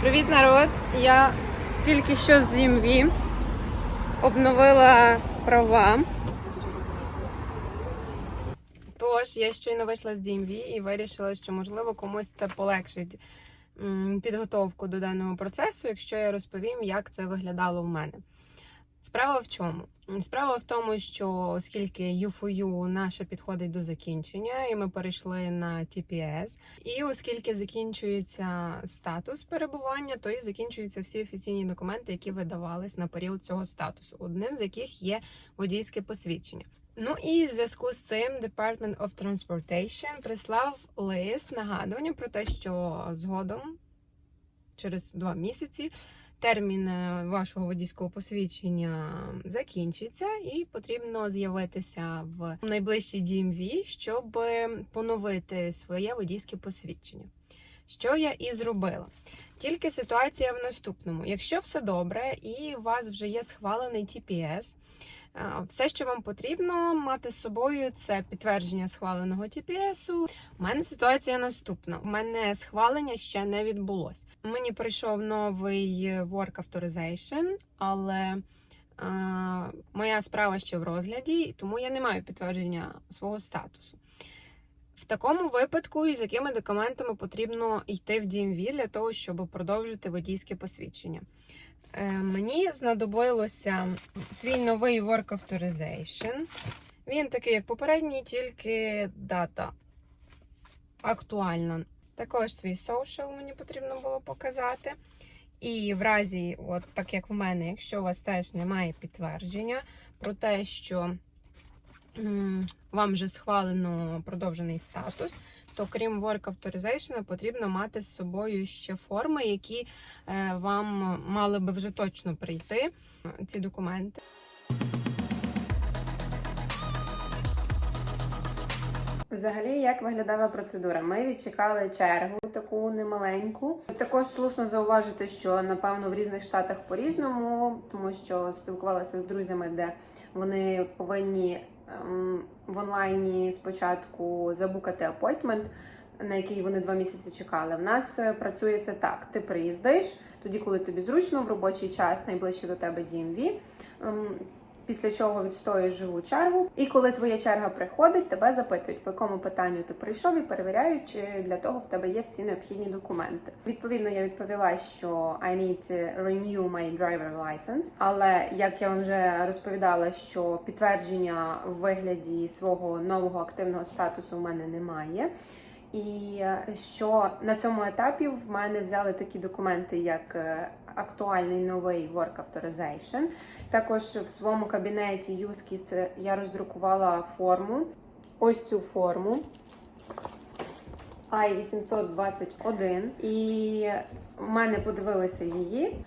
Привіт, народ! Я тільки що з DMV обновила права. Тож я щойно вийшла з DMV і вирішила, що можливо комусь це полегшить підготовку до даного процесу, якщо я розповім, як це виглядало в мене. Справа в чому? Справа в тому, що оскільки U4U наше підходить до закінчення, і ми перейшли на TPS, і оскільки закінчується статус перебування, то і закінчуються всі офіційні документи, які видавались на період цього статусу, одним з яких є водійське посвідчення. Ну і в зв'язку з цим Department of Transportation прислав лист нагадування про те, що згодом, через два місяці, термін е, вашого водійського посвідчення закінчиться, і потрібно з'явитися в найближчій DMV, щоб поновити своє водійське посвідчення. Що я і зробила. Тільки ситуація в наступному: якщо все добре і у вас вже є схвалений TPS, все, що вам потрібно мати з собою, це підтвердження схваленого TPS. У мене ситуація наступна: у мене схвалення ще не відбулось. Мені прийшов новий Work Authorization, але е, моя справа ще в розгляді, тому я не маю підтвердження свого статусу. В такому випадку, з якими документами потрібно йти в DMV для того, щоб продовжити водійське посвідчення. Е, мені знадобилося свій новий Work Authorization. Він такий, як попередній, тільки дата актуальна. Також свій social мені потрібно було показати. І в разі, от так як в мене, якщо у вас теж немає підтвердження про те, що вам вже схвалено продовжений статус, то крім Work Authorization потрібно мати з собою ще форми, які е, вам мали би вже точно прийти, е, ці документи. Взагалі, як виглядала процедура? Ми відчекали чергу таку немаленьку. Також слушно зауважити, що напевно в різних штатах по-різному, тому що спілкувалася з друзями, де вони повинні в онлайні спочатку забукати апойтмент, на який вони два місяці чекали. В нас е, працює це так: ти приїздиш тоді, коли тобі зручно, в робочий час найближче до тебе DMV. Після чого відстоюєш живу чергу, і коли твоя черга приходить, тебе запитують, по якому питанню ти прийшов, і перевіряють, чи для того в тебе є всі необхідні документи. Відповідно, я відповіла, що I need to renew my driver license, Але як я вам вже розповідала, що підтвердження в вигляді свого нового активного статусу в мене немає. І е, що на цьому етапі в мене взяли такі документи, як е, актуальний новий Work Authorization. Також в своєму кабінеті USKIS я роздрукувала форму. Ось цю форму I-821. І в мене подивилися її.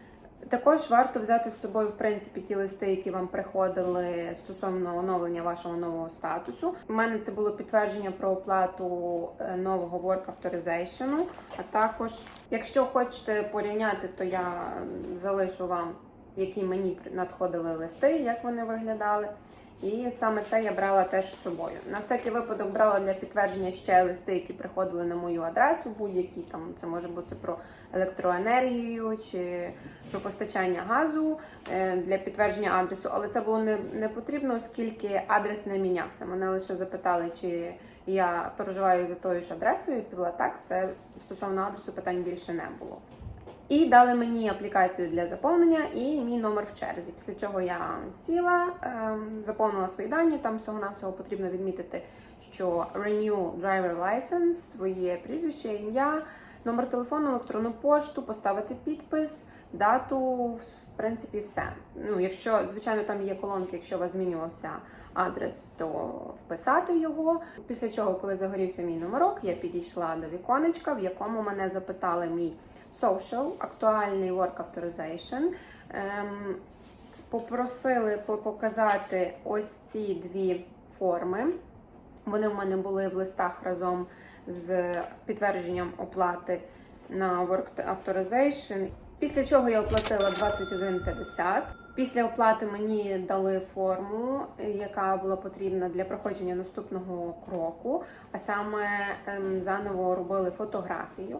Також варто взяти з собою в принципі ті листи, які вам приходили стосовно оновлення вашого нового статусу. У мене це було підтвердження про оплату е, нового Work Authorization. А також, якщо хочете порівняти, то я залишу вам, які мені надходили листи, як вони виглядали. І саме це я брала теж з собою. На всякий випадок брала для підтвердження ще листи, які приходили на мою адресу, будь-які там це може бути про електроенергію чи про постачання газу е, для підтвердження адресу. Але це було не, не потрібно, оскільки адрес не мінявся. Мене лише запитали, чи я проживаю за тою ж адресою. і Відповіла так, все стосовно адресу питань більше не було. І дали мені аплікацію для заповнення і мій номер в черзі. Після чого я сіла, ем, заповнила свої дані. Там всього навсього потрібно відмітити, що Renew Driver License, своє прізвище, ім'я, номер телефону, електронну пошту, поставити підпис, дату, в принципі, все. Ну, якщо, звичайно, там є колонки, якщо у вас змінювався адрес, то вписати його. Після чого, коли загорівся мій номерок, я підійшла до віконечка, в якому мене запитали мій social, актуальний Work Authorization. Ем, попросили показати ось ці дві форми. Вони в мене були в листах разом з підтвердженням оплати на Work Authorization. Після чого я оплатила 21,50. Після оплати мені дали форму, яка була потрібна для проходження наступного кроку, а саме ем, заново робили фотографію.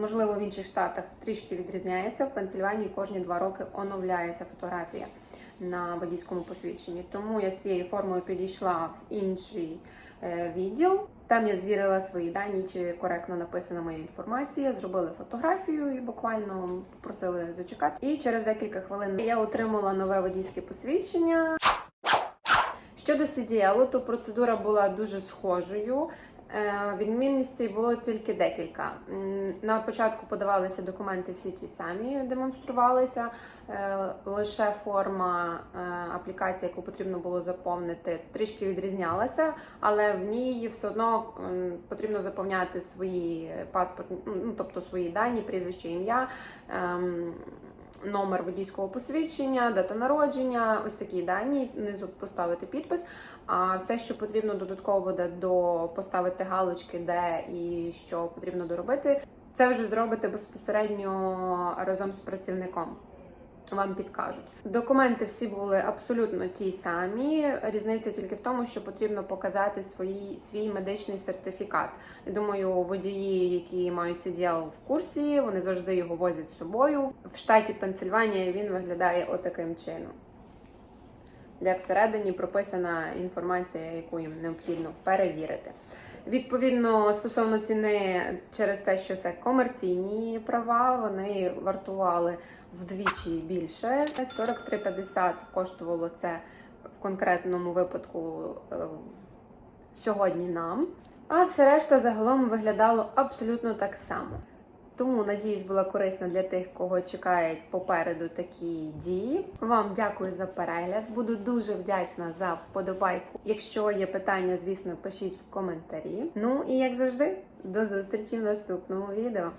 Можливо, в інших штатах трішки відрізняється. В Пенсильванії кожні два роки оновляється фотографія на водійському посвідченні. Тому я з цією формою підійшла в інший відділ. Там я звірила свої дані, чи коректно написана моя інформація. Зробили фотографію і буквально попросили зачекати. І через декілька хвилин я отримала нове водійське посвідчення. Щодо CDL, то процедура була дуже схожою. Е, Відмінностей було тільки декілька. На початку подавалися документи всі ті самі, демонструвалися. Е, Лише форма е, аплікації, яку потрібно було заповнити, трішки відрізнялася, але в ній все одно потрібно заповняти свої паспортні, ну тобто свої дані, прізвище, ім'я. Номер водійського посвідчення, дата народження, ось такі дані. Внизу поставити підпис. А все, що потрібно додатково буде до поставити галочки, де і що потрібно доробити, це вже зробите безпосередньо разом з працівником. Вам підкажуть. Документи всі були абсолютно ті самі. Різниця тільки в тому, що потрібно показати свої, свій медичний сертифікат. Я думаю, водії, які мають CDL в курсі, вони завжди його возять з собою. В штаті Пенсильванія він виглядає отаким чином де всередині прописана інформація, яку їм необхідно перевірити. Відповідно, стосовно ціни, через те, що це комерційні права, вони вартували вдвічі більше. 43,50 коштувало це в конкретному випадку е, сьогодні нам. А все решта загалом виглядало абсолютно так само. Тому надіюсь, була корисна для тих, кого чекають попереду такі дії. Вам дякую за перегляд. Буду дуже вдячна за вподобайку. Якщо є питання, звісно, пишіть в коментарі. Ну і як завжди, до зустрічі в наступному відео.